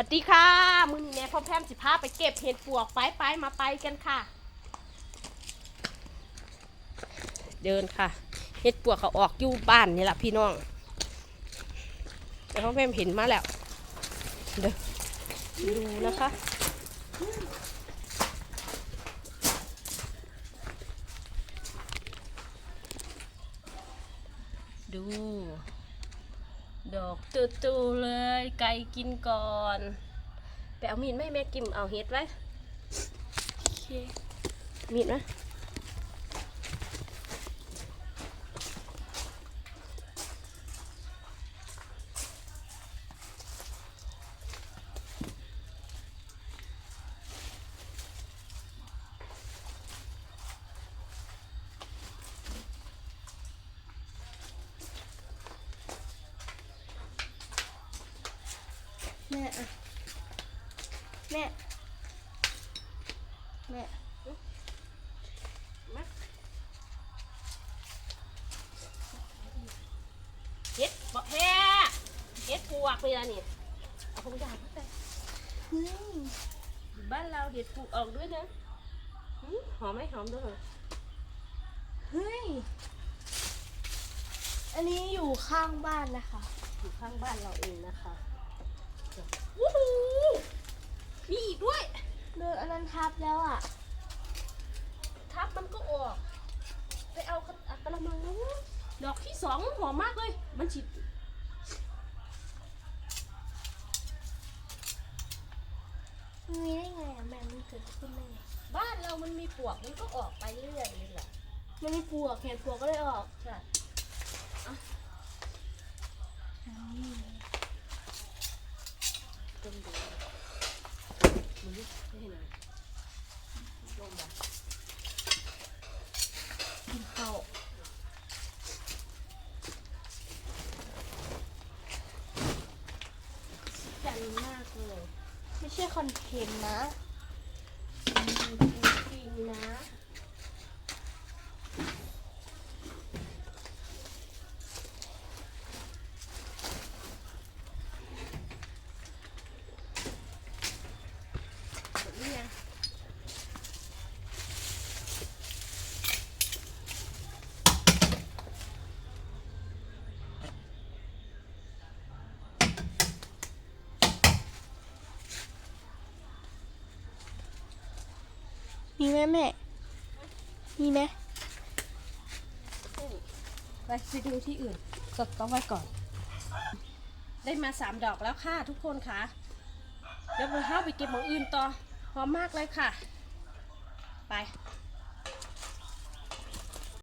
วัสดีค่ะ มือนี้แม่พ่อแพมสิพาไปเก็บเห็ดปวกไปไปมาไปกันค่ะ เดินค่ะเห็ดปวกเขาออกอยู่บ้านนี่แหละพี่น้องแต่พ่อแพมเห็นมาแล้วเดี๋ยวดูนะคะดู ดอกตูๆเลย ไก่กินก่อนไปเอามีดไหมแม่กิมเอาเห็ดไว้โอเคมี แม่อะแม่ แม่มาเห็ดบอกแฮ่เห็ดปวกเลยอะนี่เอาพงยางมาใส่เฮ้ยบ้านเราเห็ดปลูกออกด้วยนะหืมหอมไหมหอมด้วยเหรอเฮ้ย อันนี้อยู่ข้างบ้านนะคะ อยู่ข้างบ้านเราเองนะคะ วู้ฮูมีอีกด้วย เดินอันนั้นทับแล้วอะ ทับมันก็ออก ไปเอากระอักระมังนะดอกที่สองหอมมากเลย มันฉีดมันมีได้ไงอะแม่มันเกิดขึ้นได้ไงบ้านเรามันมีปวกมันก็ออกไปเรื่อยๆนี่แหละมันมีปลวกเห็นปลวกก็เลยออก ใช่ต้นดูมันไม่ เลยลงมากินข้าวจันมากเลย ไม่ใช่คอนเทนต์นะจริงนะ มีไหมแม่ มีไหมไปไปดูที่อื่นสดก็ไว้ก่อน ได้มาสามดอกแล้วค่ะทุกคนค่ะเดี๋ยวเราเข้าไปเก็บของอื่นต่อพร้อมมากเลยค่ะ ไป